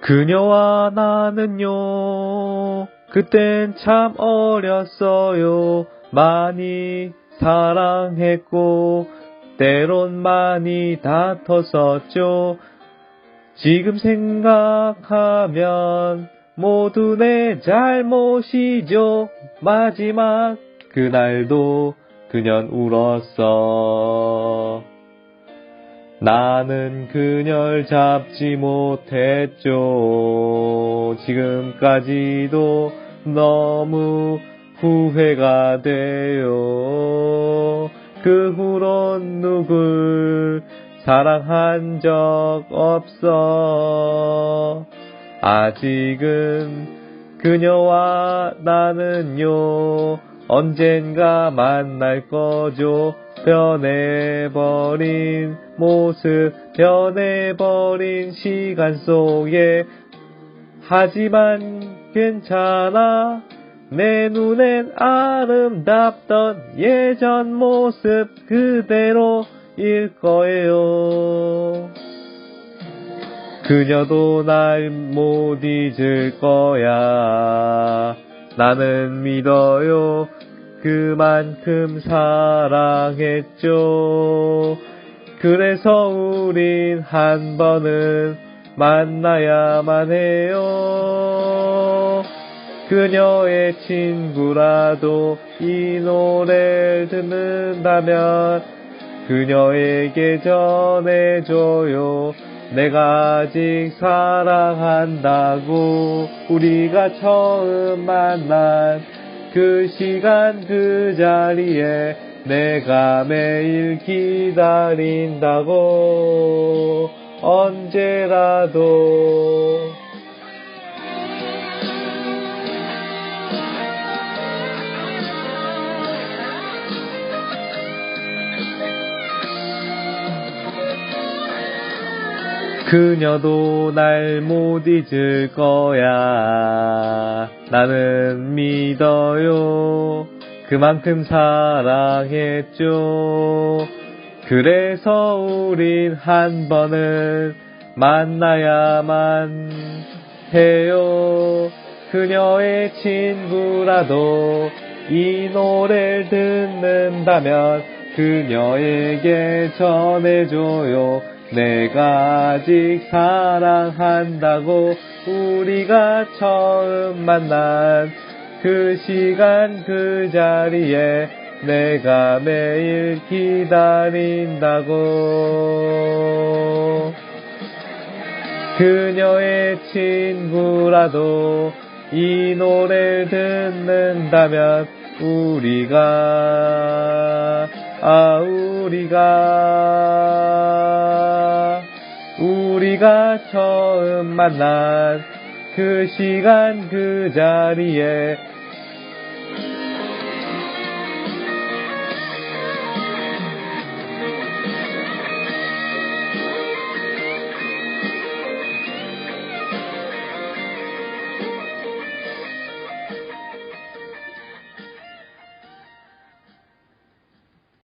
그녀와 나는요, 그땐 참 어렸어요. 많이 사랑했고, 때론 많이 다퉜었죠. 지금 생각하면 모두 내 잘못이죠. 마지막 그날도 그년 울었어. 나는 그녀를 잡지 못했죠. 지금까지도 너무 후회가 돼요. 그 후론 누굴 사랑한 적 없어. 아직은 그녀와 나는요, 언젠가 만날 거죠. 변해버린 모습, 변해버린 시간 속에. 하지만 괜찮아. 내 눈엔 아름답던 예전 모습 그대로일 거예요. 그녀도 날 못 잊을 거야. 나는 믿어요. 그만큼 사랑했죠. 그래서 우린 한 번은 만나야만 해요. 그녀의 친구라도 이 노래를 듣는다면 그녀에게 전해줘요. 내가 아직 사랑한다고 우리가 처음 만난 그 시간 그 자리에 내가 매일 기다린다고 언제라도 그녀도 날 못 잊을 거야. 나는 믿어요. 그만큼 사랑했죠. 그래서 우린 한 번은 만나야만 해요. 그녀의 친구라도 이 노래를 듣는다면 그녀에게 전해줘요. 내가 아직 사랑한다고 우리가 처음 만난 그 시간 그 자리에 내가 매일 기다린다고. 그녀의 친구라도 이 노래를 듣는다면 우리가 아 우리가 우리가 처음 만난 그 시간 그 자리에